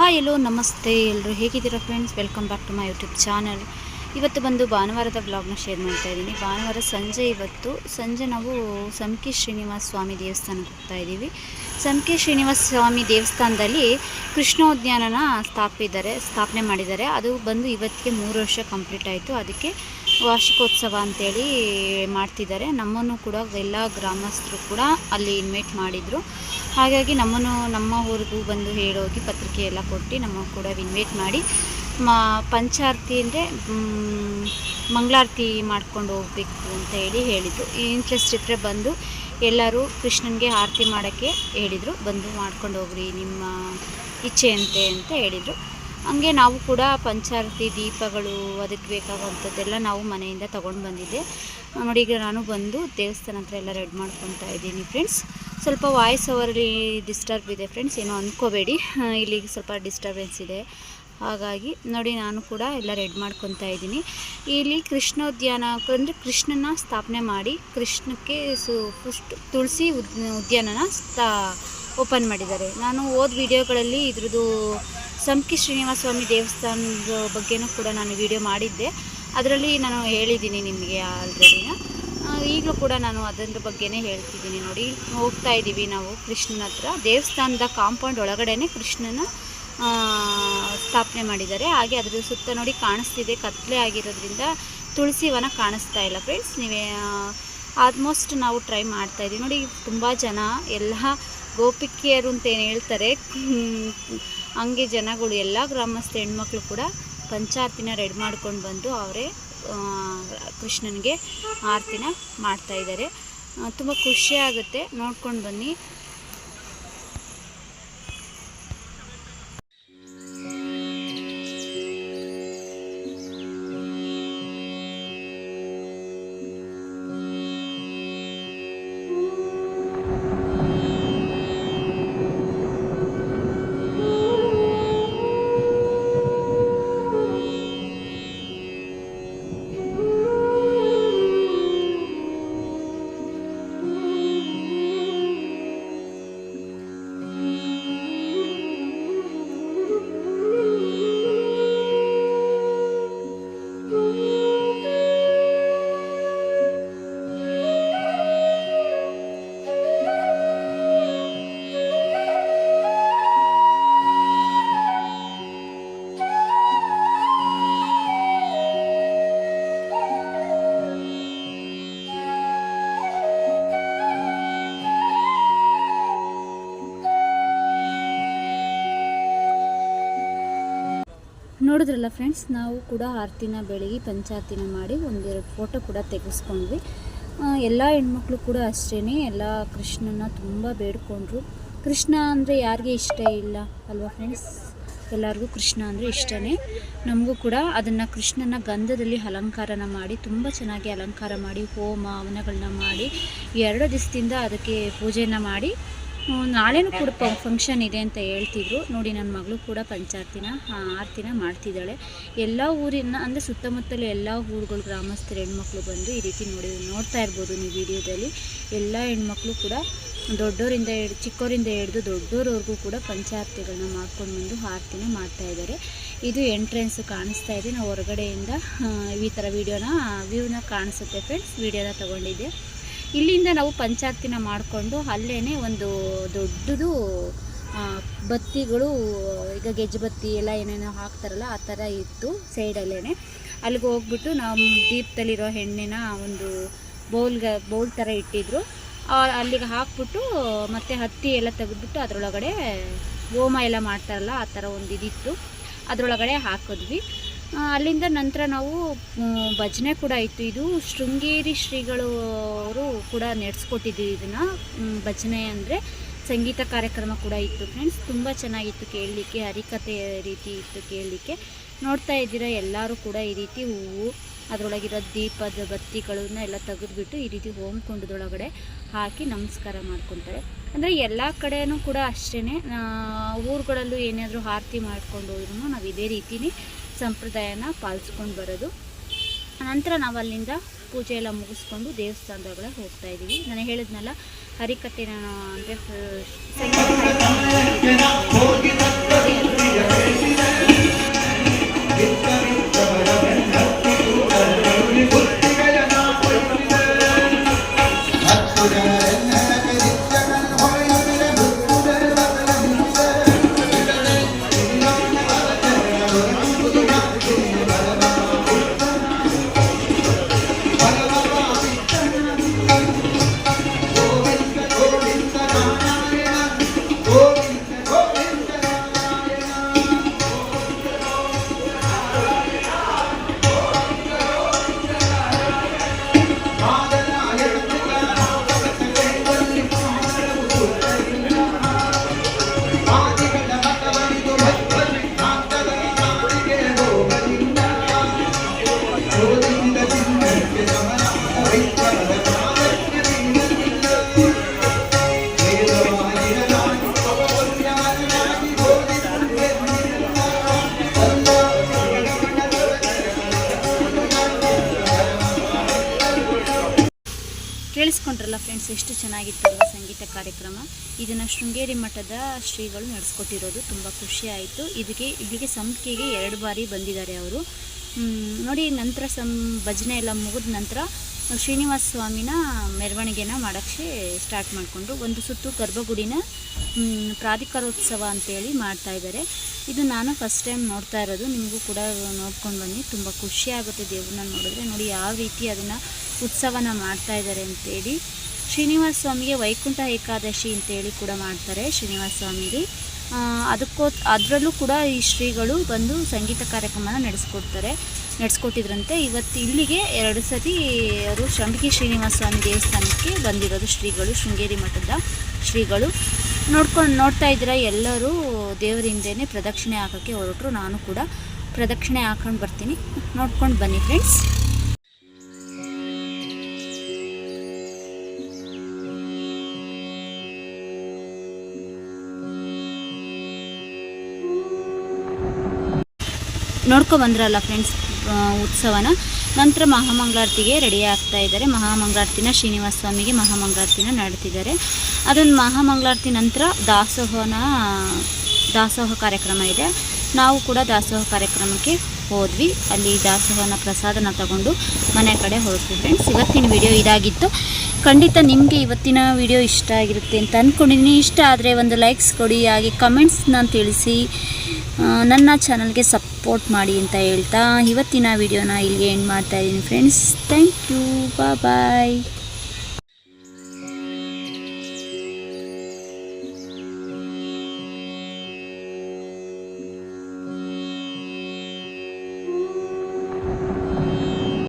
Hi ಎಲ್ಲೋ ನಮಸ್ತೆ ಎಲ್ಲರೂ ಹೇಗಿದ್ದೀರಾ friends welcome back to my YouTube channel ಇವತ್ತು ಬಂದು ಭಾನುವಾರದ ಬ್ಲಾಗ್ನ ಶೇರ್ ಮಾಡ್ತಾ ಇದ್ದೀನಿ. ಭಾನುವಾರ ಸಂಜೆ ಇವತ್ತು, ಸಂಜೆ ನಾವು ಸಂಕಿ ಶ್ರೀನಿವಾಸ ಸ್ವಾಮಿ ದೇವಸ್ಥಾನಕ್ಕೆ ಹೋಗ್ತಾ ಇದ್ದೀವಿ. ಸಂಕಿ ಶ್ರೀನಿವಾಸ ಸ್ವಾಮಿ ದೇವಸ್ಥಾನದಲ್ಲಿ ಕೃಷ್ಣೋದ್ಯಾನನ ಸ್ಥಾಪಿದ್ದಾರೆ ಸ್ಥಾಪನೆ ಮಾಡಿದ್ದಾರೆ. ಅದು ಬಂದು ಇವತ್ತಿಗೆ ಮೂರು ವರ್ಷ ಕಂಪ್ಲೀಟ್ ಆಯಿತು. ಅದಕ್ಕೆ ವಾರ್ಷಿಕೋತ್ಸವ ಅಂತೇಳಿ ಮಾಡ್ತಿದ್ದಾರೆ. ನಮ್ಮನ್ನು ಕೂಡ ಎಲ್ಲ ಗ್ರಾಮಸ್ಥರು ಕೂಡ ಅಲ್ಲಿ ಇನ್ವೈಟ್ ಮಾಡಿದರು. ಹಾಗಾಗಿ ನಮ್ಮನ್ನು ನಮ್ಮ ಊರಿಗೂ ಬಂದು ಹೇಳೋಗಿ ಪತ್ರಿಕೆ ಎಲ್ಲ ಕೊಟ್ಟು ನಮ್ಮ ಕೂಡ ಇನ್ವೈಟ್ ಮಾಡಿ, ಮ, ಪಂಚಾರತಿ ಅಂದರೆ ಮಂಗಳಾರತಿ ಮಾಡ್ಕೊಂಡು ಹೋಗಬೇಕು ಅಂತ ಹೇಳಿ ಹೇಳಿದರು. ಇಂಟ್ರೆಸ್ಟ್ ಇದ್ದರೆ ಬಂದು ಎಲ್ಲರೂ ಕೃಷ್ಣನಿಗೆ ಆರತಿ ಮಾಡೋಕ್ಕೆ ಹೇಳಿದರು. ಬಂದು ಮಾಡ್ಕೊಂಡು ಹೋಗ್ರಿ, ನಿಮ್ಮ ಇಚ್ಛೆಯಂತೆ ಅಂತ ಹೇಳಿದರು. ಹಂಗೆ ನಾವು ಕೂಡ ಪಂಚಾರತಿ ದೀಪಗಳು ಅದಕ್ಕೆ ಬೇಕಾಗುವಂಥದ್ದೆಲ್ಲ ನಾವು ಮನೆಯಿಂದ ತೊಗೊಂಡು ಬಂದಿದ್ದೆ. ನೋಡಿ ಈಗ ನಾನು ಬಂದು ದೇವಸ್ಥಾನ ಹತ್ರ ಎಲ್ಲ ರೆಡಿ ಮಾಡ್ಕೊತಾ ಇದ್ದೀನಿ ಫ್ರೆಂಡ್ಸ್ ಸ್ವಲ್ಪ ವಾಯ್ಸ್ ಅವರಲ್ಲಿ ಡಿಸ್ಟರ್ಬ್ ಇದೆ ಫ್ರೆಂಡ್ಸ್ ಏನೋ ಅಂದ್ಕೋಬೇಡಿ ಇಲ್ಲಿ ಸ್ವಲ್ಪ ಡಿಸ್ಟರ್ಬೆನ್ಸ್ ಇದೆ. ಹಾಗಾಗಿ ನೋಡಿ ನಾನು ಕೂಡ ಎಲ್ಲ ರೆಡಿ ಮಾಡ್ಕೊತಾ ಇದ್ದೀನಿ. ಇಲ್ಲಿ ಕೃಷ್ಣೋದ್ಯಾನ, ಅಂದರೆ ಕೃಷ್ಣನ ಸ್ಥಾಪನೆ ಮಾಡಿ ಕೃಷ್ಣಕ್ಕೆ ಸು, ಫಸ್ಟ್ ತುಳಸಿ ಉದ್, ಉದ್ಯಾನನ ಸ್ಥಾ ಓಪನ್ ಮಾಡಿದ್ದಾರೆ. ನಾನು ಓದ್ ವಿಡಿಯೋಗಳಲ್ಲಿ ಇದ್ರದ್ದು ಸಂಕಿ ಶ್ರೀನಿವಾಸ ಸ್ವಾಮಿ ದೇವಸ್ಥಾನದ ಬಗ್ಗೆನೂ ಕೂಡ ನಾನು ವಿಡಿಯೋ ಮಾಡಿದ್ದೆ. ಅದರಲ್ಲಿ ನಾನು ಹೇಳಿದ್ದೀನಿ ನಿಮಗೆ ಆಲ್ರೆಡಿನ ಈಗಲೂ ಕೂಡ ನಾನು ಅದರ ಬಗ್ಗೆನೇ ಹೇಳ್ತಿದ್ದೀನಿ ನೋಡಿ. ಹೋಗ್ತಾ ಇದ್ದೀವಿ ನಾವು ಕೃಷ್ಣನ ಹತ್ರ. ದೇವಸ್ಥಾನದ ಕಾಂಪೌಂಡ್ ಒಳಗಡೆನೆ ಕೃಷ್ಣನ ಸ್ಥಾಪನೆ ಮಾಡಿದ್ದಾರೆ. ಹಾಗೆ ಅದರ ಸುತ್ತ ನೋಡಿ ಕಾಣಿಸ್ತಿದೆ. ಕತ್ಲೆ ಆಗಿರೋದ್ರಿಂದ ತುಳಸಿ ವನ ಕಾಣಿಸ್ತಾ ಇಲ್ಲ ಫ್ರೆಂಡ್ಸ್ ನೀವೇ ಆಲ್ಮೋಸ್ಟ್ ನಾವು ಟ್ರೈ ಮಾಡ್ತಾ ಇದ್ದೀವಿ. ನೋಡಿ, ತುಂಬ ಜನ, ಎಲ್ಲ ಗೋಪಿಕೆಯರು ಅಂತ ಏನು ಹೇಳ್ತಾರೆ? ಹಂಗೆ ಜನಗಳು, ಎಲ್ಲ ಗ್ರಾಮಸ್ಥ ಹೆಣ್ಮಕ್ಳು ಕೂಡ ಪಂಚಾರ್ತಿನ ರೆಡಿ ಮಾಡ್ಕೊಂಡು ಬಂದು ಅವರೇ ಕೃಷ್ಣನಿಗೆ ಆರತಿನ ಮಾಡ್ತಾಯಿದ್ದಾರೆ ತುಂಬ ಖುಷಿ ಆಗುತ್ತೆ. ನೋಡ್ಕೊಂಡು ಬನ್ನಿ. ನೋಡಿದ್ರಲ್ಲ ಫ್ರೆಂಡ್ಸ್ ನಾವು ಕೂಡ ಆರತಿನ ಬೆಳಗ್ಗೆ ಪಂಚಾರತಿನ ಮಾಡಿ ಒಂದೆರಡು ಫೋಟೋ ಕೂಡ ತೆಗೆಸ್ಕೊಂಡ್ವಿ. ಎಲ್ಲ ಹೆಣ್ಮಕ್ಳು ಕೂಡ ಅಷ್ಟೇ ಎಲ್ಲ ಕೃಷ್ಣನ ತುಂಬ ಬೇಡ್ಕೊಂಡ್ರು. ಕೃಷ್ಣ ಅಂದರೆ ಯಾರಿಗೆ ಇಷ್ಟ ಇಲ್ಲ ಅಲ್ವಾ ಫ್ರೆಂಡ್ಸ್ ಎಲ್ಲರಿಗೂ ಕೃಷ್ಣ ಅಂದರೆ ಇಷ್ಟನೇ. ನಮಗೂ ಕೂಡ ಅದನ್ನು ಕೃಷ್ಣನ ಗಂಧದಲ್ಲಿ ಅಲಂಕಾರನ ಮಾಡಿ, ತುಂಬ ಚೆನ್ನಾಗಿ ಅಲಂಕಾರ ಮಾಡಿ, ಹೋಮ ಹವನಗಳನ್ನ ಮಾಡಿ, ಎರಡು ದಿವಸದಿಂದ ಅದಕ್ಕೆ ಪೂಜೆಯನ್ನು ಮಾಡಿ ನಾಳೆನೂ ಕೂಡ ಫಂಕ್ಷನ್ ಇದೆ ಅಂತ ಹೇಳ್ತಿದ್ರು. ನೋಡಿ ನನ್ನ ಮಗಳು ಕೂಡ ಪಂಚಾರ್ತಿನ ಆರತಿನ ಮಾಡ್ತಿದ್ದಾಳೆ. ಎಲ್ಲ ಊರಿನ, ಅಂದರೆ ಸುತ್ತಮುತ್ತಲು ಎಲ್ಲ ಊರುಗಳು ಗ್ರಾಮಸ್ಥರ, ಹೆಣ್ಮಕ್ಳು ಬಂದು ಈ ರೀತಿ ನೋಡಿ, ನೋಡ್ತಾ ಇರ್ಬೋದು ನೀವು ವಿಡಿಯೋದಲ್ಲಿ. ಎಲ್ಲ ಹೆಣ್ಮಕ್ಳು ಕೂಡ ದೊಡ್ಡೋರಿಂದ ಹಿಡ್ದು ಚಿಕ್ಕವರಿಂದ ಹಿಡಿದು ದೊಡ್ಡೋರವರೆಗೂ ಕೂಡ ಪಂಚಾರ್ತಿಗಳನ್ನ ಮಾಡ್ಕೊಂಡು ಬಂದು ಆರತಿನ ಮಾಡ್ತಾ ಇದ್ದಾರೆ. ಇದು ಎಂಟ್ರೆನ್ಸ್ ಕಾಣಿಸ್ತಾ ಇದೆ. ನಾವು ಹೊರಗಡೆಯಿಂದ ಈ ಥರ ವೀಡಿಯೋನ ವ್ಯೂನ ಕಾಣಿಸುತ್ತೆ ಫ್ರೆಂಡ್ಸ್ ವೀಡಿಯೋನ ತೊಗೊಂಡಿದ್ದೆ. ಇಲ್ಲಿಂದ ನಾವು ಪಂಚಾರ್ತಿನ ಮಾಡಿಕೊಂಡು ಅಲ್ಲೇ ಒಂದು ದೊಡ್ಡದು ಬತ್ತಿಗಳು, ಈಗ ಗೆಜ್ಜೆ ಬತ್ತಿ ಎಲ್ಲ ಏನೇನೋ ಹಾಕ್ತಾರಲ್ಲ, ಆ ಥರ ಇತ್ತು ಸೈಡಲ್ಲೇ ಅಲ್ಲಿಗೆ ಹೋಗ್ಬಿಟ್ಟು ನಾವು ದೀಪದಲ್ಲಿರೋ ಎಣ್ಣೆನ ಒಂದು ಬೌಲ್ಗ ಬೌಲ್ ಥರ ಇಟ್ಟಿದ್ರು. ಅಲ್ಲಿಗೆ ಹಾಕ್ಬಿಟ್ಟು ಮತ್ತು ಹತ್ತಿ ಎಲ್ಲ ತೆಗೆದ್ಬಿಟ್ಟು ಅದರೊಳಗಡೆ ಹೋಮ ಎಲ್ಲ ಮಾಡ್ತಾರಲ್ಲ, ಆ ಥರ ಒಂದು ಇದಿತ್ತು. ಅದರೊಳಗಡೆ ಹಾಕಿದ್ವಿ. ಅಲ್ಲಿಂದ ನಂತರ ನಾವು ಭಜನೆ ಕೂಡ ಇತ್ತು. ಇದು ಶೃಂಗೇರಿ ಶ್ರೀಗಳು ಅವರು ಕೂಡ ನಡೆಸ್ಕೊಟ್ಟಿದ್ದು ಇದನ್ನು. ಭಜನೆ ಅಂದರೆ ಸಂಗೀತ ಕಾರ್ಯಕ್ರಮ ಕೂಡ ಇತ್ತು ಫ್ರೆಂಡ್ಸ್ ತುಂಬ ಚೆನ್ನಾಗಿತ್ತು ಕೇಳಲಿಕ್ಕೆ ಹರಿಕತೆ ರೀತಿ ಇತ್ತು ಕೇಳಲಿಕ್ಕೆ. ನೋಡ್ತಾ ಇದ್ದೀರಾ, ಎಲ್ಲರೂ ಕೂಡ ಈ ರೀತಿ ಹೂವು, ಅದರೊಳಗಿರೋ ದೀಪದ ಬತ್ತಿಗಳನ್ನ ಎಲ್ಲ ತೆಗೆದುಬಿಟ್ಟು ಈ ರೀತಿ ಹೋಮ್ ಕುಂಡದೊಳಗಡೆ ಹಾಕಿ ನಮಸ್ಕಾರ ಮಾಡ್ಕೊತಾರೆ. ಅಂದರೆ ಎಲ್ಲ ಕಡೆಯೂ ಕೂಡ ಅಷ್ಟೇ ಊರುಗಳಲ್ಲೂ ಏನಾದರೂ ಆರತಿ ಮಾಡ್ಕೊಂಡು ಹೋದ್ರೂ ನಾವು ಇದೇ ರೀತಿನೇ ಸಂಪ್ರದಾಯನ ಪಾಲಿಸ್ಕೊಂಡು ಬರೋದು. ನಂತರ ನಾವು ಅಲ್ಲಿಂದ ಪೂಜೆ ಎಲ್ಲ ಮುಗಿಸ್ಕೊಂಡು ದೇವಸ್ಥಾನದೊಳಗಡೆ ಹೋಗ್ತಾ ಇದ್ದೀವಿ. ನಾನು ಹೇಳಿದ್ನಲ್ಲ ಹರಿಕತ್ತೆನ ಅಂದರೆ ನೋಡಿದ್ರಲ್ಲ ಫ್ರೆಂಡ್ಸ್ ಎಷ್ಟು ಚೆನ್ನಾಗಿತ್ತಲ್ವ ಸಂಗೀತ ಕಾರ್ಯಕ್ರಮ? ಇದನ್ನು ಶೃಂಗೇರಿ ಮಠದ ಶ್ರೀಗಳು ನಡೆಸ್ಕೊಟ್ಟಿರೋದು ತುಂಬ ಖುಷಿ ಆಯಿತು. ಇದಕ್ಕೆ ಇಲ್ಲಿಗೆ ಸಂಪಿಗೆಗೆ ಎರಡು ಬಾರಿ ಬಂದಿದ್ದಾರೆ ಅವರು. ನೋಡಿ ನಂತರ ಸಂ, ಭಜನೆ ಎಲ್ಲ ಮುಗಿದ ನಂತರ ಶ್ರೀನಿವಾಸ ಸ್ವಾಮಿನ ಮೆರವಣಿಗೆನ ಮಾಡೋಕ್ಕೆ ಸ್ಟಾರ್ಟ್ ಮಾಡಿಕೊಂಡು ಒಂದು ಸುತ್ತು ಗರ್ಭಗುಡಿನ ಪ್ರಾಧಿಕಾರೋತ್ಸವ ಅಂತೇಳಿ ಮಾಡ್ತಾ ಇದ್ದಾರೆ. ಇದು ನಾನು ಫಸ್ಟ್ ಟೈಮ್ ನೋಡ್ತಾ ಇರೋದು. ನಿಮಗೂ ಕೂಡ ನೋಡ್ಕೊಂಡು ಬನ್ನಿ. ತುಂಬ ಖುಷಿ ಆಗುತ್ತೆ ದೇವ್ರನ್ನ ನೋಡಿದ್ರೆ. ನೋಡಿ ಯಾವ ರೀತಿ ಅದನ್ನು ಉತ್ಸವನ ಮಾಡ್ತಾ ಇದ್ದಾರೆ ಅಂತೇಳಿ ಶ್ರೀನಿವಾಸ ಸ್ವಾಮಿಗೆ ವೈಕುಂಠ ಏಕಾದಶಿ ಅಂತೇಳಿ ಕೂಡ ಮಾಡ್ತಾರೆ ಶ್ರೀನಿವಾಸ ಸ್ವಾಮಿಗೆ. ಅದಕ್ಕೋ, ಅದರಲ್ಲೂ ಕೂಡ ಈ ಶ್ರೀಗಳು ಬಂದು ಸಂಗೀತ ಕಾರ್ಯಕ್ರಮನ ನಡೆಸ್ಕೊಡ್ತಾರೆ, ನಡೆಸ್ಕೊಟ್ಟಿದ್ರಂತೆ. ಇವತ್ತು ಇಲ್ಲಿಗೆ ಎರಡು ಸತಿ ಅವರು ಶಂಭಗಿ ಶ್ರೀನಿವಾಸ ಸ್ವಾಮಿ ದೇವಸ್ಥಾನಕ್ಕೆ ಬಂದಿರೋದು ಶ್ರೀಗಳು, ಶೃಂಗೇರಿ ಮಠದ ಶ್ರೀಗಳು. ನೋಡ್ಕೊಂಡು ನೋಡ್ತಾ ಇದ್ದೀರಾ ಎಲ್ಲರೂ? ದೇವರ ಪ್ರದಕ್ಷಿಣೆ ಹಾಕೋಕ್ಕೆ ಹೊರಟರು. ನಾನು ಕೂಡ ಪ್ರದಕ್ಷಿಣೆ ಹಾಕೊಂಡು ಬರ್ತೀನಿ. ನೋಡ್ಕೊಂಡು ಬನ್ನಿ ಫ್ರೆಂಡ್ಸ್ ನೋಡ್ಕೊ ಬಂದ್ರಲ್ಲ ಫ್ರೆಂಡ್ಸ್ ಉತ್ಸವನ. ನಂತರ ಮಹಾಮಂಗಳಾರತಿಗೆ ರೆಡಿ ಆಗ್ತಾ ಇದ್ದಾರೆ. ಮಹಾಮಂಗಳಾರತಿನ ಶ್ರೀನಿವಾಸ ಸ್ವಾಮಿಗೆ ಮಹಾಮಂಗಳಾರತಿನ ನಡೆತಿದ್ದಾರೆ ಅದೊಂದು ಮಹಾಮಂಗಳಾರತಿ ನಂತರ ದಾಸೋಹನ, ದಾಸೋಹ ಕಾರ್ಯಕ್ರಮ ಇದೆ. ನಾವು ಕೂಡ ದಾಸೋಹ ಕಾರ್ಯಕ್ರಮಕ್ಕೆ ಹೋದ್ವಿ. ಅಲ್ಲಿ ದಾಸೋಹನ ಪ್ರಸಾದನ ತಗೊಂಡು ಮನೆ ಕಡೆ ಹೊರಟ್ವಿ ಫ್ರೆಂಡ್ಸ್ ಇವತ್ತಿನ ವಿಡಿಯೋ ಇದಾಗಿತ್ತು. ಖಂಡಿತ ನಿಮಗೆ ಇವತ್ತಿನ ವಿಡಿಯೋ ಇಷ್ಟ ಆಗಿರುತ್ತೆ ಅಂತ ಅಂದ್ಕೊಂಡಿದ್ದೀನಿ ಇಷ್ಟ ಆದರೆ ಒಂದು ಲೈಕ್ಸ್ ಕೊಡಿ, ಹಾಗೆ ಕಮೆಂಟ್ಸ್ನ ತಿಳಿಸಿ ನನ್ನ ಚಾನಲ್ಗೆ ಸಪೋರ್ಟ್ ಮಾಡಿ ಅಂತ ಹೇಳ್ತಾ ಇವತ್ತಿನ ವಿಡಿಯೋನ ಇಲ್ಲಿಗೆ ಎಂಡ್ ಮಾಡ್ತಾ ಇದ್ದೀನಿ ಫ್ರೆಂಡ್ಸ್ ಥ್ಯಾಂಕ್ ಯು ಬಾಯ್